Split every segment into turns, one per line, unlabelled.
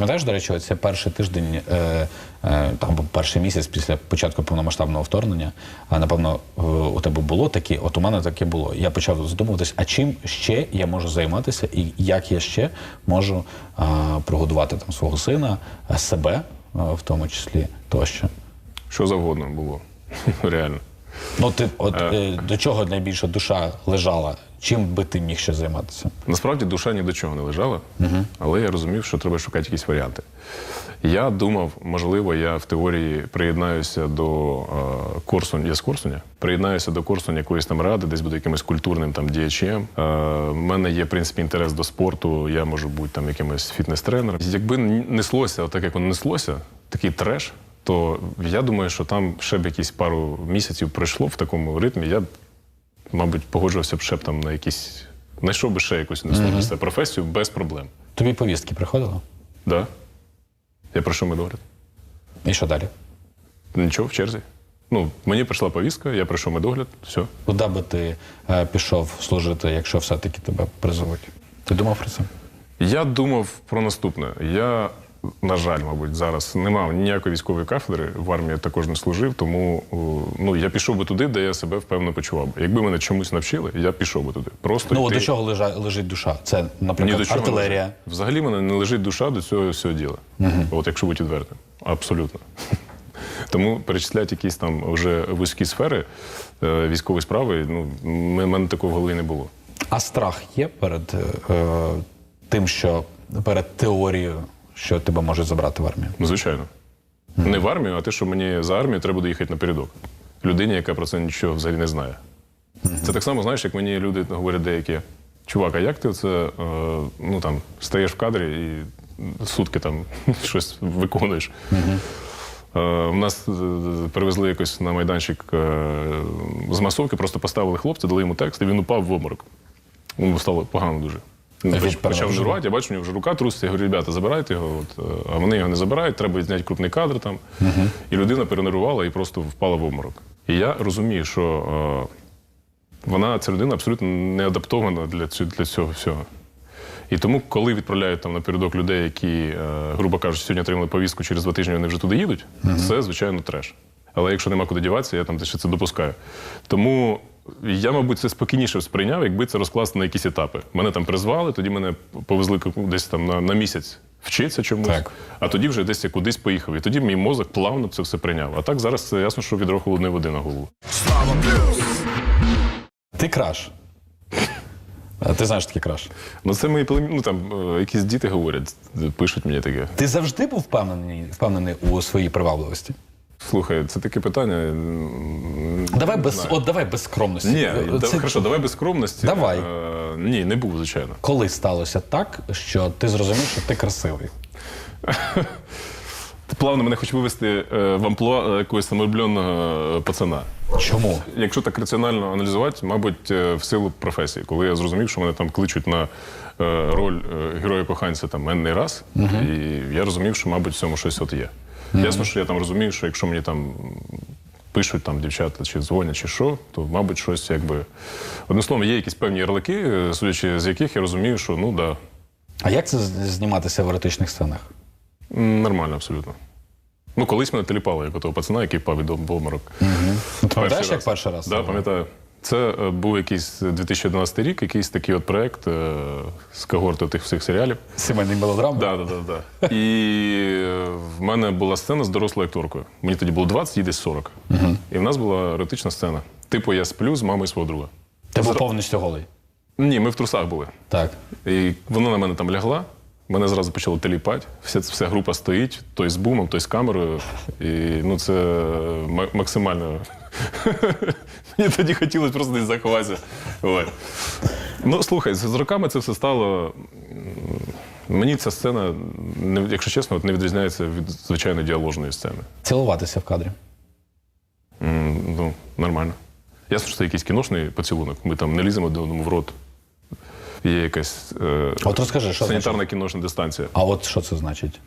Пам'ятаєш, до речі, це перший тиждень, е, е, там або перший місяць після початку повномасштабного вторгнення. А напевно, е, у тебе було таке, от у мене таке було. Я почав задумуватись, а чим ще я можу займатися, і як я ще можу е, прогодувати там свого сина, себе, е, в тому числі тощо.
Що завгодно було. Реально.
Ну, ти от е, до чого найбільше душа лежала? Чим би ти міг ще займатися?
Насправді душа ні до чого не лежала, але я розумів, що треба шукати якісь варіанти. Я думав, можливо, я в теорії приєднаюся до е, Корсунь, я з Корсуня, приєднаюся до Корсунь якоїсь там ради, десь буду якимось культурним там діячем. Е, в мене є, в принципі, інтерес до спорту, я можу бути там якимось фітнес-тренером. Якби неслося, так як воно неслося, такий треш, то я думаю, що там ще б якісь пару місяців пройшло в такому ритмі, я мабуть, погоджувався б ще б там на якісь. Знайшов би ще якусь себе професію без проблем.
Тобі повістки приходило?
Да. Я пройшов медогляд.
І що далі?
Нічого в черзі. Ну, мені прийшла повістка, я пройшов медогляд, все.
Куди би ти е, пішов служити, якщо все-таки тебе призовуть? Ти думав про це?
Я думав про наступне. Я, на жаль, мабуть, зараз не мав ніякої військової кафедри, в армії я також не служив, тому ну, я пішов би туди, де я себе впевнено почував. би. Якби мене чомусь навчили, я пішов би туди. Просто
Ну,
йти...
до чого лежа, лежить душа? Це,
Ні
наприклад,
до чого
артилерія.
лежить. Взагалі мене не лежить душа до цього всього діла. От якщо бути відвертим. Абсолютно. Тому перечисляти якісь там вже вузькі сфери е, військової справи, ну, мене такого в голові не було.
А страх є перед е, тим, що перед теорією, що тебе можуть забрати в армію?
Ну, звичайно. Не в армію, а те, що мені за армію треба доїхати напередок. Людині, яка про це нічого взагалі не знає. Це так само, знаєш, як мені люди говорять деякі. Чувак, а як ти це е, ну, там, стаєш в кадрі і сутки там щось виконуєш? Е, У нас е, привезли якось на майданчик е, з масовки, просто поставили хлопця, дали йому текст, і він упав в обморок. Йому стало погано дуже. Він почав
перенапруження?
нервувати, я бачу, у нього вже рука труситься. Я говорю, ребята, забирайте його. От, е, а вони його не забирають, треба зняти крупний кадр там. І людина перенервувала і просто впала в обморок. І я розумію, що е, вона, ця людина абсолютно не адаптована для, цю, для цього всього. І тому, коли відправляють там напередок людей, які, е, грубо кажучи, сьогодні отримали повістку, через два тижні вони вже туди їдуть, це, звичайно, треш. Але якщо нема куди діватися, я там ще це допускаю. Тому я, мабуть, це спокійніше сприйняв, якби це розкласти на якісь етапи. Мене там призвали, тоді мене повезли десь там на, на місяць вчитися чомусь,
Так.
а тоді вже десь я кудись поїхав. І тоді мій мозок плавно це все прийняв. А так зараз це ясно, що відро холодної води на голову.
Ти краш. А Ти знаєш такий краш.
Ну це мої племі... ну, там е, якісь діти говорять, пишуть мені таке.
Ти завжди був впевнений, впевнений у своїй привабливості?
Слухай, це таке питання.
Давай
не
без,
знаю.
от давай без скромності.
Ні,
Це
хорошо, давай без скромності.
Давай.
Е, ні, не був, звичайно.
Коли сталося так, що ти зрозумів, що ти красивий?
Ти плавно мене хочеш вивести е, в амплуа е, якогось самовлюбленого е, пацана.
Чому?
Якщо так раціонально аналізувати, мабуть, в силу професії, коли я зрозумів, що мене там кличуть на роль героя коханця там енний раз, і я розумів, що, мабуть, в цьому щось от є. Ясно, що я там розумію, що якщо мені там пишуть там дівчата чи дзвонять, чи що, то, мабуть, щось якби. Одним словом, є якісь певні ярлики, е, судячи з яких я розумію, що ну да,
А як це зніматися в еротичних сценах?
нормально абсолютно. Ну, колись мене теліпало, як у того пацана, який впав від обморок.
Ну, ти пам'ятаєш, як перший раз?
Так, да, пам'ятаю. Це е, був якийсь 2011 рік, якийсь такий от проект е, з когорти тих всіх серіалів.
Сімейний мелодрам?
Да, да, да, да. І е, в мене була сцена з дорослою акторкою. Мені тоді було 20, їй десь 40. І в нас була еротична сцена. Типу, я сплю з мамою свого друга.
Ти був повністю голий.
Ні, ми в трусах були.
Так.
І вона на мене там лягла. Мене зразу почало теліпати. Вся, вся група стоїть, той з бумом, той з камерою. І ну, це ма- максимально. Мені тоді хотілося просто десь заховатися. Ой. Ну, слухай, з з роками це все стало. Мені ця сцена, якщо чесно, не відрізняється від звичайної діаложної сцени.
Цілуватися в кадрі.
Ну, нормально. Ясно, що це якийсь кіношний поцілунок. Ми там не ліземо до одному в рот. Є якась е,
От розкажи, що
санітарна
значить?
кіношна дистанція.
А от що це значить?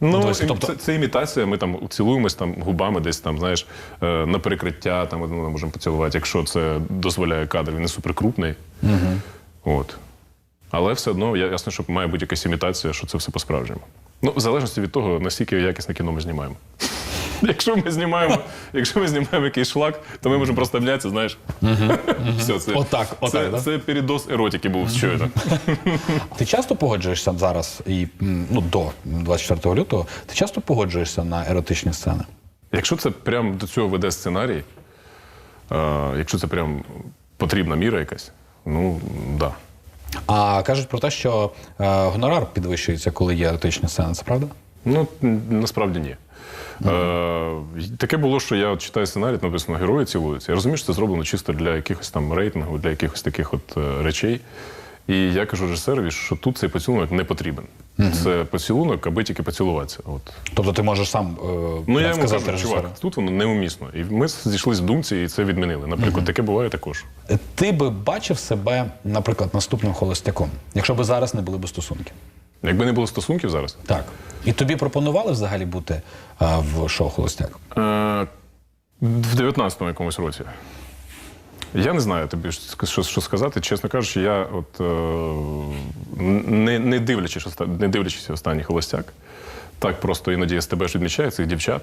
Ну,
Дивись, тобто-
це, це імітація. Ми там цілуємось там губами, десь там, знаєш, е, на перекриття там одного можемо поцілувати, якщо це дозволяє кадр, він не суперкрупний. Угу. От. Але все одно ясно, що має бути якась імітація, що це все по-справжньому. Ну, в залежності від того, наскільки якісне кіно ми знімаємо. Якщо ми знімаємо, якщо ми знімаємо якийсь шлак, то ми можемо просто обнятися, знаєш. Все, це,
Отак, отак,
це,
да?
це передоз еротики був щойно.
Ти часто погоджуєшся зараз і м, ну, до 24 лютого, ти часто погоджуєшся на еротичні сцени?
Якщо це прям до цього веде сценарій, е, якщо це прям потрібна міра якась, ну да.
А кажуть про те, що е, гонорар підвищується, коли є еротичні сцени, це правда?
Ну, насправді ні. Е, таке було, що я от читаю сценарій, написано герої цілуються. Я розумію, що це зроблено чисто для якихось там рейтингу, для якихось таких от е, речей. І я кажу режисерові, що тут цей поцілунок не потрібен. Це поцілунок, аби тільки поцілуватися. От.
Тобто ти можеш сам е,
Ну, я йому
сказати
кажу,
режисеру.
чувак, тут воно неумісно. І ми зійшлися в думці і це відмінили. Наприклад, таке буває також.
Ти би бачив себе, наприклад, наступним холостяком, якщо б зараз не були б стосунків.
Якби не було стосунків зараз,
Так. І тобі пропонували взагалі бути е, в шоу Холостяк?
Е, в 19-му якомусь році. Я не знаю тобі що, що, сказати. Чесно кажучи, я от е, не, не, дивлячись, не дивлячись останній холостяк, так просто іноді я з тебе ж відмічаю цих дівчат.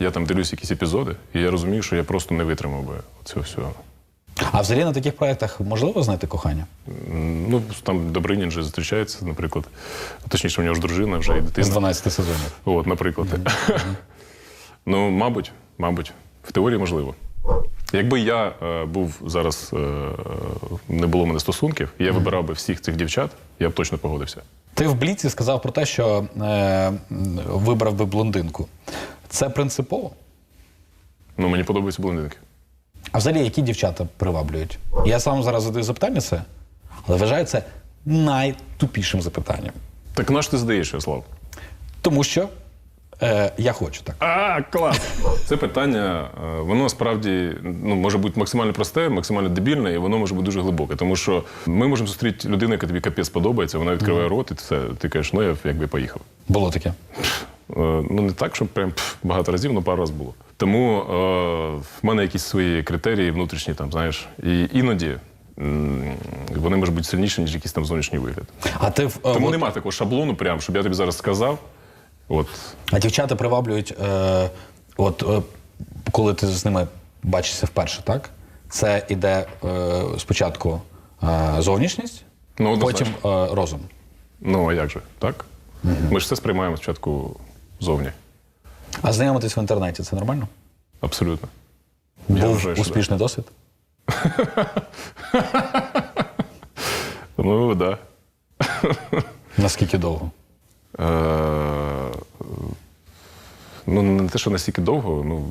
Я там дивлюсь якісь епізоди, і я розумію, що я просто не витримав би цього всього.
А взагалі на таких проєктах можливо знайти кохання?
Ну, там Добринін же зустрічається, наприклад. Точніше, у нього ж дружина вже і дитина.
З 12 сезонів.
От, наприклад. ну, мабуть, мабуть, в теорії можливо. Якби я е, був зараз, е, не було в мене стосунків, я вибирав би всіх цих дівчат, я б точно погодився.
Ти в Бліці сказав про те, що е, вибрав би блондинку. Це принципово?
Ну, мені подобаються блондинки.
А взагалі, які дівчата приваблюють? Я сам зараз задаю запитання це, але вважаю це найтупішим запитанням.
Так наш ти здаєш, Ярослав?
Тому що е, я хочу так.
А, клас! Це питання, е, воно насправді ну, може бути максимально просте, максимально дебільне, і воно може бути дуже глибоке. Тому що ми можемо зустріти людину, яка тобі капець подобається, вона відкриває рот, і все, ти кажеш, ну я якби поїхав.
Було таке.
Е, Ну, не так, щоб прям багато разів, але пару разів було. Тому е, в мене якісь свої критерії внутрішні, там, знаєш, і іноді вони можуть бути сильніші, ніж якийсь там зовнішній вигляд.
А ти в- е,
Тому
от-
нема такого шаблону, прям, щоб я тобі зараз сказав. От,
А дівчата приваблюють, е, от е, коли ти з ними бачишся вперше, так? Це іде е, спочатку е, зовнішність,
ну,
потім е, розум.
Ну, а як же, так? Ми ж все сприймаємо спочатку зовні.
А знайомитись в інтернеті це нормально?
Абсолютно. Я
Був
вважаю, що
успішний досвід?
Ну, так. Да.
Наскільки довго?
Е, ну, не те, що настільки довго. Ну,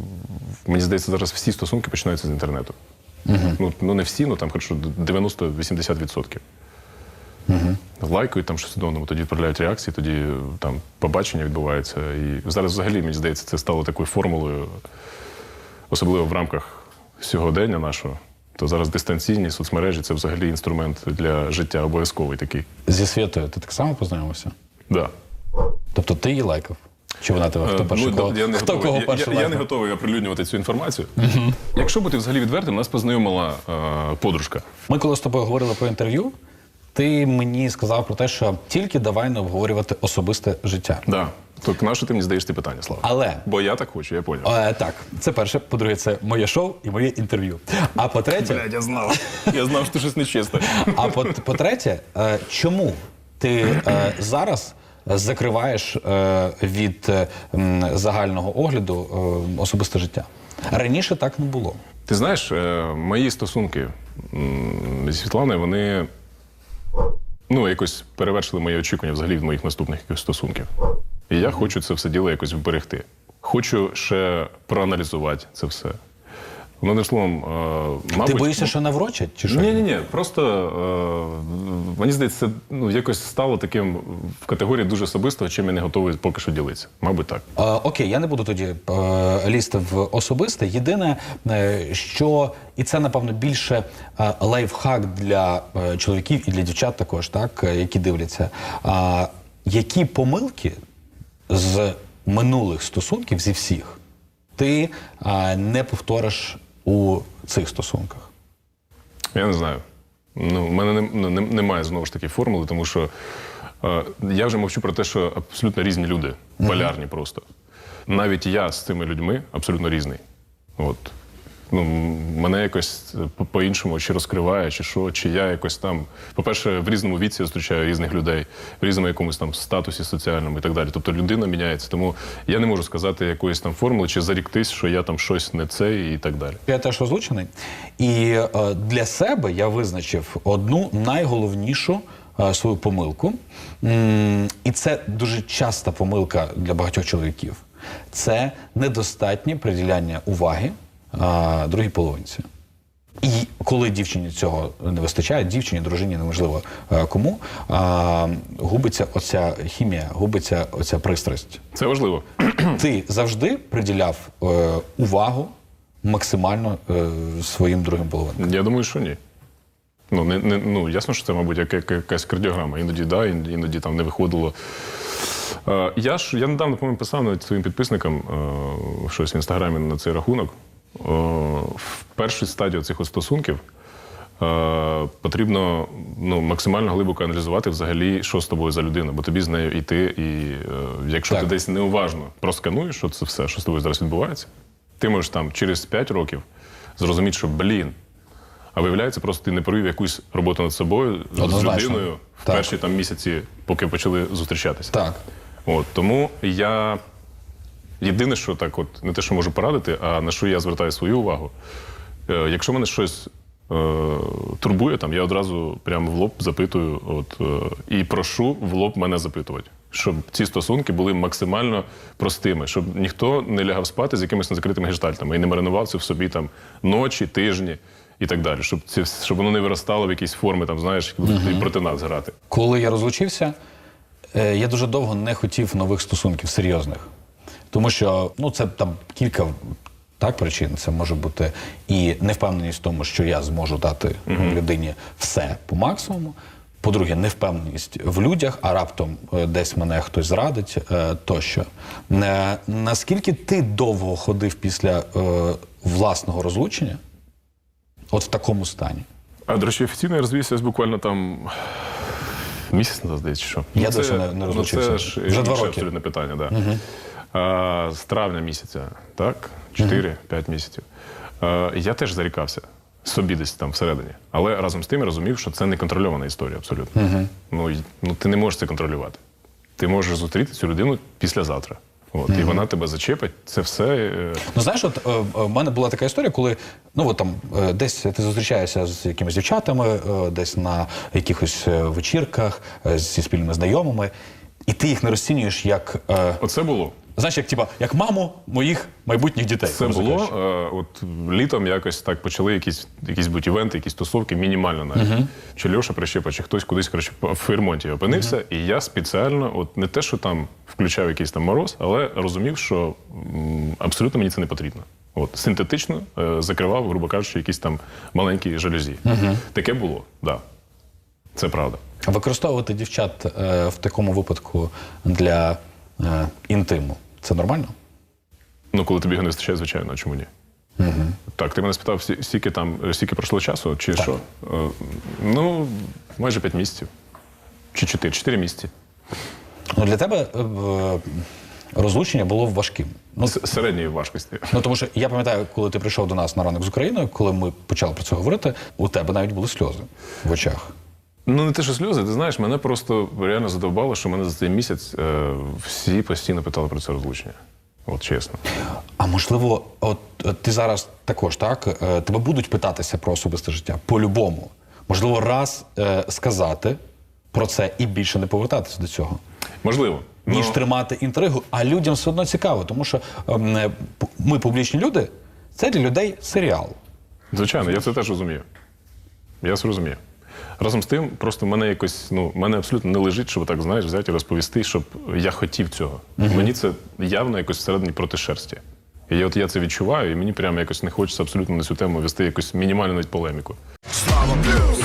мені здається, зараз всі стосунки починаються з інтернету. Ну, ну, не всі, ну там хоч 90-80%. Лайкають там щось одному, тоді відправляють реакції, тоді е, там побачення відбувається. І зараз взагалі, мені здається, це стало такою формулою, особливо в рамках сьогодення нашого. То зараз дистанційні соцмережі це взагалі інструмент для життя обов'язковий такий.
Зі Світою ти так само познайомився?
Да.
Тобто ти її лайкав? Чи вона тебе? Хто
Е,
перший?
ну,
кого,
я не
хто
готовий.
кого
Я- я, я, не готовий оприлюднювати цю інформацію. Якщо бути взагалі відвертим, нас познайомила е, подружка.
Ми коли з тобою говорили про інтерв'ю, ти мені сказав про те, що тільки давай не обговорювати особисте життя.
Да. Так на що ти мені здаєш ці питання, Слава?
Але
Бо я так хочу, я поняв.
Е, так, це перше. По-друге, це моє шоу і моє інтерв'ю. А по-третє,
я знав. Я знав, що щось нечесне.
а по- по-третє, е, чому ти е, зараз закриваєш е, від е, м, загального огляду е, особисте життя? Раніше так не було.
Ти знаєш, е, мої стосунки м, зі Світланою, вони ну, якось перевершили мої очікування взагалі від моїх наступних якихось стосунків. І я хочу це все діло якось вберегти. Хочу ще проаналізувати це все. Ну, одним словом, е, мабуть,
Ти боїшся, що наврочать? Чи що?
Ні, ні, ні. Просто е, мені здається, це ну, якось стало таким в категорії дуже особистого, чим я не готовий поки що ділитися. Мабуть, так.
Е, Окей, я не буду тоді лізти в особисте. Єдине, що і це напевно більше лайфхак для чоловіків і для дівчат також, так, які дивляться. А, які помилки з минулих стосунків зі всіх ти е, не повториш у цих стосунках?
Я не знаю. Ну, в мене не, ну, не- немає знову ж таки формули, тому що е, я вже мовчу про те, що абсолютно різні люди, полярні просто. Навіть я з цими людьми абсолютно різний. От. Ну, мене якось е, по- по-іншому чи розкриває, чи що, чи я якось там. По-перше, в різному віці я зустрічаю різних людей, в різному якомусь там статусі соціальному і так далі. Тобто людина міняється. Тому я не можу сказати якоїсь там формули, чи заріктись, що я там щось не це і так далі.
Я теж розлучений. І е, для себе я визначив одну найголовнішу е, свою помилку. І це дуже часта помилка для багатьох чоловіків. Це недостатнє приділяння уваги е, другій половинці. І коли дівчині цього не вистачає, дівчині, дружині, неможливо е, кому, а, губиться оця хімія, губиться оця пристрасть.
Це важливо.
Ти завжди приділяв е, увагу максимально е, своїм другим половинкам.
Я думаю, що ні. Ну, не, не, ну ясно, що це, мабуть, як, як, якась кардіограма. Іноді да, іноді там не виходило. Е, я ж я недавно по писав навіть своїм підписникам е, щось в інстаграмі на цей рахунок. В першій стадії цих стосунків е, потрібно ну, максимально глибоко аналізувати взагалі, що з тобою за людина, бо тобі з нею йти. І е, якщо
Так.
ти десь неуважно проскануєш, що це все, що з тобою зараз відбувається, ти можеш там через 5 років зрозуміти, що блін. А виявляється, просто ти не провів якусь роботу над собою з людиною в
Так.
перші там місяці, поки почали зустрічатися.
Так.
От тому я єдине, що так, от не те, що можу порадити, а на що я звертаю свою увагу. Е, якщо мене щось е, турбує, там я одразу прямо в лоб запитую, от е, і прошу в лоб мене запитувати. Щоб ці стосунки були максимально простими, щоб ніхто не лягав спати з якимись незакритими гештальтами і не маринував це в собі там ночі, тижні і так далі, щоб ці щоб воно не виростало в якісь форми, там знаєш, будуть і проти нас грати.
Коли я розлучився, е, я дуже довго не хотів нових стосунків серйозних. Тому що ну, це там кілька так, причин. Це може бути і невпевненість в тому, що я зможу дати людині все по максимуму. По-друге, невпевненість в людях, а раптом е, десь мене хтось зрадить е, тощо. Е, наскільки ти довго ходив після власного розлучення, от в такому стані?
А до речі, офіційно я розвівся буквально там місяць назад, здається, що.
Я досі не- не розлучився.
Ну, це ж
Вже два роки.
абсолютне питання, так. Да. А, з травня місяця, так? 4-5 місяців. А, я теж зарікався собі десь там всередині. Але разом з тим я розумів, що це не контрольована історія абсолютно. Ну, й- ну, ти не можеш це контролювати. Ти можеш зустріти цю людину післязавтра. От, І вона тебе зачепить. Це все. е,
Ну знаєш, от е, е, в мене була така історія, коли ну от там е, десь ти зустрічаєшся з якимись дівчатами, е, десь на якихось е, вечірках е, зі спільними знайомими, і ти їх не розцінюєш як е,
Оце було.
Знаєш, як типа як маму моїх майбутніх дітей.
Це було е, от літом якось так почали якісь якісь будь івенти, якісь тусовки, мінімально навіть. Чи Льоша Прищепа, чи хтось кудись коротше, в Фермонті опинився, і я спеціально, от не те, що там включав якийсь там мороз, але розумів, що м, абсолютно мені це не потрібно. От синтетично е, закривав, грубо кажучи, якісь там маленькі жалюзі. Таке було, так. Да. Це правда.
Використовувати дівчат е, в такому випадку для е, інтиму. Це нормально?
Ну, коли тобі його не вистачає, звичайно, чому ні? Так, ти мене спитав, скільки там, скільки пройшло часу, чи що? Е, ну, майже 5 місяців. Чи 4, 4 місяці.
Ну для тебе е, е, розлучення було важким. Ну,
С- середньої важкості.
Ну тому що я пам'ятаю, коли ти прийшов до нас на ранок з Україною, коли ми почали про це говорити, у тебе навіть були сльози в очах.
Ну, не те, що сльози, ти знаєш, мене просто реально задовбало, що мене за цей місяць е, всі постійно питали про це розлучення. От чесно.
А можливо, от е, ти зараз також так е, тебе будуть питатися про особисте життя по-любому. Можливо, раз е, сказати про це і більше не повертатися до цього.
Можливо.
ніж
Ну,
тримати інтригу, а людям все одно цікаво, тому що ем, е, п- ми публічні люди, це для людей серіал.
Звичайно, я це теж розумію. Я це розумію. Разом з тим, просто мене якось, ну, мене абсолютно не лежить, щоб так знаєш, взяти і розповісти, щоб я хотів цього. Мені це явно якось всередині проти шерсті. І от я це відчуваю, і мені прямо якось не хочеться абсолютно на цю тему вести якусь мінімальну навіть полеміку.
Слава плюс!